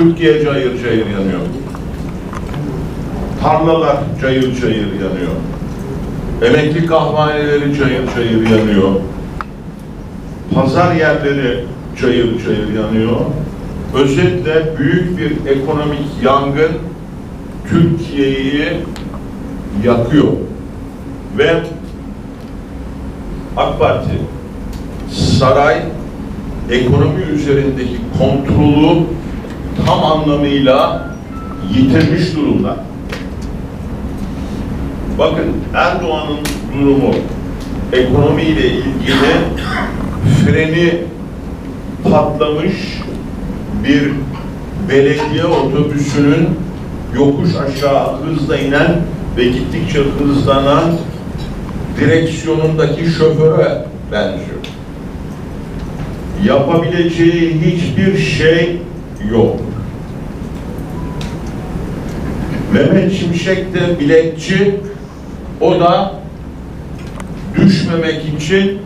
Türkiye cayır cayır yanıyor. Tarlalar cayır cayır yanıyor. Emekli kahvaneleri cayır cayır yanıyor. Pazar yerleri cayır cayır yanıyor. Özetle büyük bir ekonomik yangın Türkiye'yi yakıyor. Ve AK Parti saray ekonomi üzerindeki kontrolü tam anlamıyla yitirmiş durumda. Bakın Erdoğan'ın durumu ekonomiyle ilgili freni patlamış bir belediye otobüsünün yokuş aşağı hızla inen ve gittikçe hızlanan direksiyonundaki şoföre benziyor. Yapabileceği hiçbir şey yok. Mehmet Şimşek de biletçi, o da düşmemek için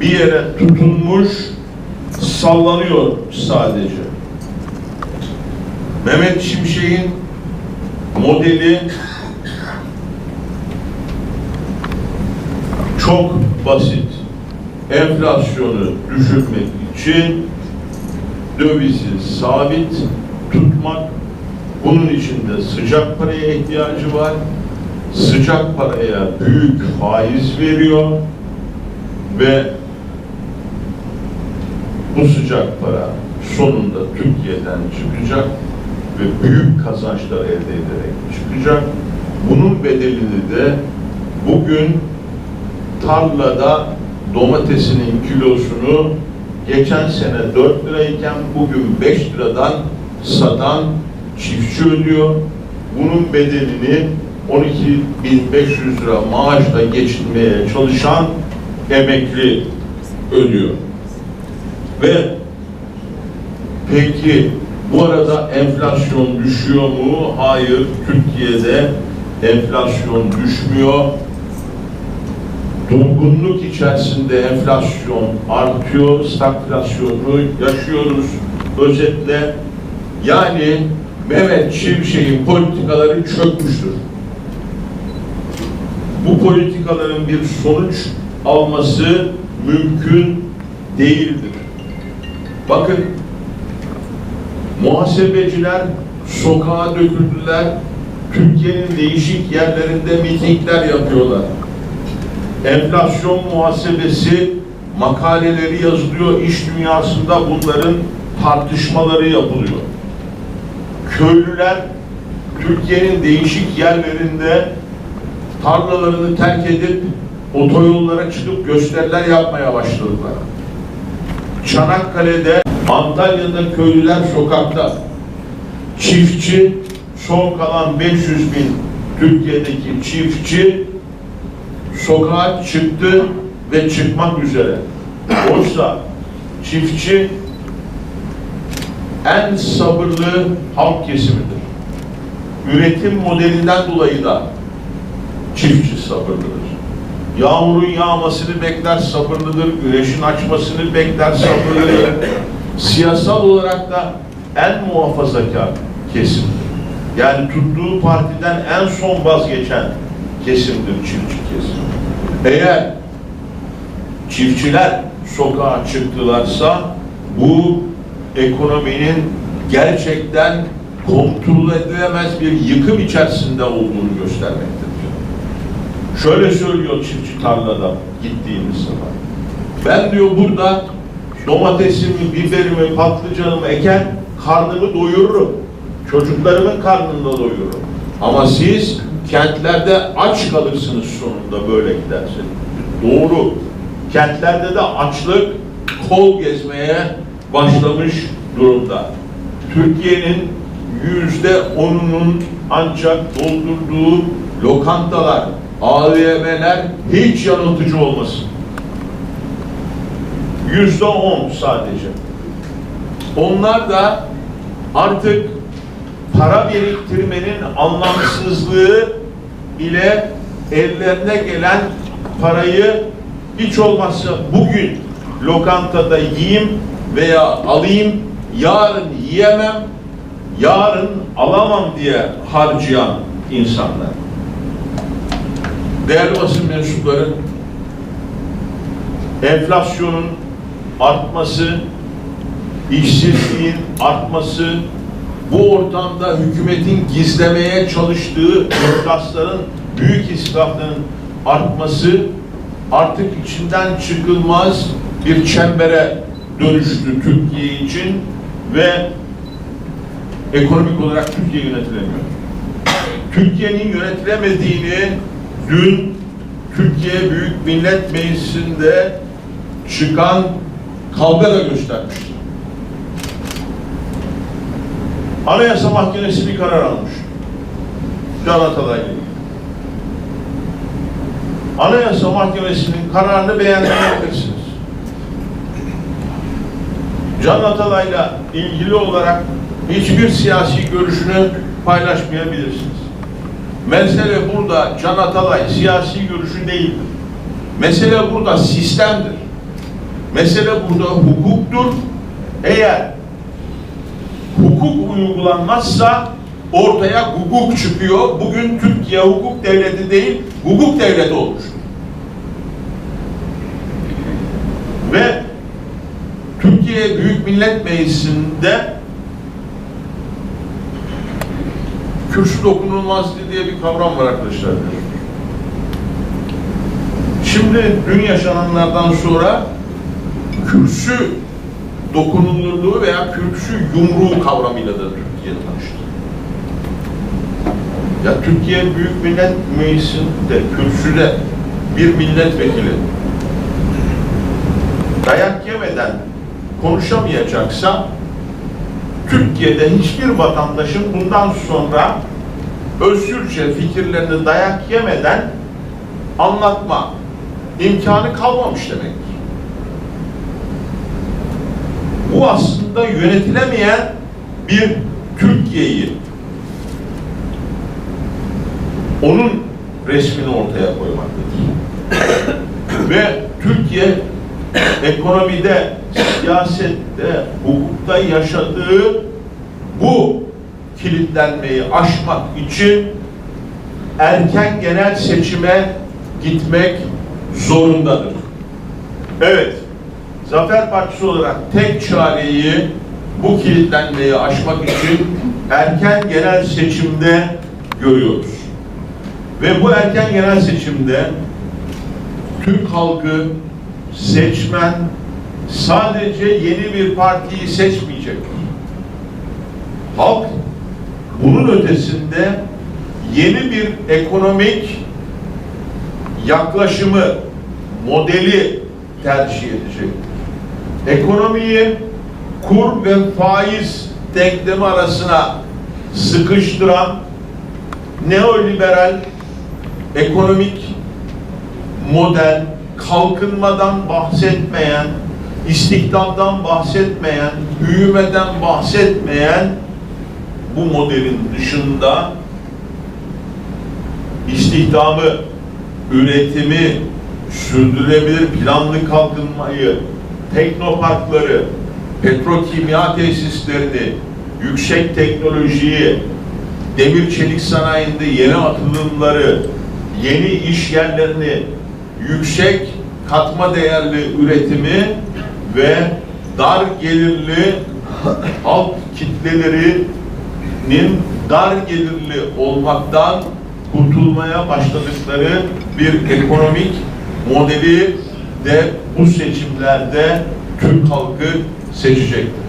bir yere tutunmuş, sallanıyor sadece. Mehmet Şimşek'in modeli çok basit. Enflasyonu düşürmek için dövizi sabit tutmak, bunun için de sıcak paraya ihtiyacı var. Sıcak paraya büyük faiz veriyor ve bu sıcak para sonunda Türkiye'den çıkacak ve büyük kazançlar elde ederek çıkacak. Bunun bedelini de bugün tarlada domatesinin kilosunu geçen sene 4 lirayken bugün 5 liradan satan çiftçi ödüyor. Bunun bedelini 12.500 lira maaşla geçinmeye çalışan emekli ödüyor. Ve peki bu arada enflasyon düşüyor mu? Hayır. Türkiye'de enflasyon düşmüyor. Durgunluk içerisinde enflasyon artıyor, stagflasyonu yaşıyoruz. Özetle yani Mehmet Şimşek'in politikaları çökmüştür. Bu politikaların bir sonuç alması mümkün değildir. Bakın muhasebeciler sokağa döküldüler. Türkiye'nin değişik yerlerinde mitingler yapıyorlar. Enflasyon muhasebesi makaleleri yazılıyor. İş dünyasında bunların tartışmaları yapılıyor. Köylüler Türkiye'nin değişik yerlerinde tarlalarını terk edip otoyollara çıkıp gösteriler yapmaya başladılar. Çanakkale'de, Antalya'da köylüler sokakta. Çiftçi, son kalan 500 bin Türkiye'deki çiftçi sokağa çıktı ve çıkmak üzere. Oysa çiftçi en sabırlı halk kesimidir. Üretim modelinden dolayı da çiftçi sabırlıdır. Yağmurun yağmasını bekler sabırlıdır, güneşin açmasını bekler sabırlıdır. Siyasal olarak da en muhafazakar kesimdir. Yani tuttuğu partiden en son vazgeçen kesimdir çiftçi kesim. Eğer çiftçiler sokağa çıktılarsa bu ekonominin gerçekten kontrol edilemez bir yıkım içerisinde olduğunu göstermektedir. Şöyle söylüyor çiftçi tarlada gittiğimiz zaman. Ben diyor burada domatesimi, biberimi, patlıcanımı eken karnımı doyururum. Çocuklarımın karnını da doyururum. Ama siz kentlerde aç kalırsınız sonunda böyle giderse. Doğru. Kentlerde de açlık kol gezmeye başlamış durumda. Türkiye'nin yüzde onunun ancak doldurduğu lokantalar, AVM'ler hiç yanıltıcı olmasın. Yüzde on sadece. Onlar da artık para biriktirmenin anlamsızlığı ile ellerine gelen parayı hiç olmazsa bugün lokantada yiyeyim veya alayım, yarın yiyemem, yarın alamam diye harcayan insanlar. Değerli basın mensupları, enflasyonun artması, işsizliğin artması, bu ortamda hükümetin gizlemeye çalıştığı iflasların, büyük israfların artması artık içinden çıkılmaz bir çembere dönüştü Türkiye için ve ekonomik olarak Türkiye yönetilemiyor. Türkiye'nin yönetilemediğini dün Türkiye Büyük Millet Meclisi'nde çıkan kavga da göstermişti. Anayasa Mahkemesi bir karar almış. Can Atalay'la ilgili. Anayasa Mahkemesi'nin kararını beğenmeyebilirsiniz. Can Atalay'la ilgili olarak hiçbir siyasi görüşünü paylaşmayabilirsiniz. Mesele burada Can Atalay siyasi görüşü değildir. Mesele burada sistemdir. Mesele burada hukuktur. Eğer hukuk uygulanmazsa ortaya hukuk çıkıyor. Bugün Türkiye hukuk devleti değil, hukuk devleti olmuş. Ve Türkiye Büyük Millet Meclisi'nde kürsü dokunulmazlığı diye bir kavram var arkadaşlar. Şimdi dün yaşananlardan sonra kürsü dokunulurluğu veya kürsü yumruğu kavramıyla da Türkiye tanıştı. Ya Türkiye Büyük Millet Meclisi'nde kürsüde bir milletvekili dayak yemeden konuşamayacaksa Türkiye'de hiçbir vatandaşın bundan sonra özgürce fikirlerini dayak yemeden anlatma imkanı kalmamış demektir. Bu aslında yönetilemeyen bir Türkiye'yi onun resmini ortaya koymaktadır. Ve Türkiye ekonomide, siyasette, hukukta yaşadığı bu kilitlenmeyi aşmak için erken genel seçime gitmek zorundadır. Evet, Zafer Partisi olarak tek çareyi bu kilitlenmeyi aşmak için erken genel seçimde görüyoruz. Ve bu erken genel seçimde Türk halkı seçmen sadece yeni bir partiyi seçmeyecektir. Halk bunun ötesinde yeni bir ekonomik yaklaşımı, modeli tercih edecek. Ekonomiyi kur ve faiz denklemi arasına sıkıştıran neoliberal ekonomik model kalkınmadan bahsetmeyen, istihdamdan bahsetmeyen, büyümeden bahsetmeyen bu modelin dışında istihdamı, üretimi, sürdürülebilir planlı kalkınmayı, teknoparkları, petrokimya tesislerini, yüksek teknolojiyi, demir çelik sanayinde yeni atılımları, yeni iş yerlerini, yüksek katma değerli üretimi ve dar gelirli halk kitlelerinin dar gelirli olmaktan kurtulmaya başladıkları bir ekonomik modeli de bu seçimlerde Türk halkı seçecektir.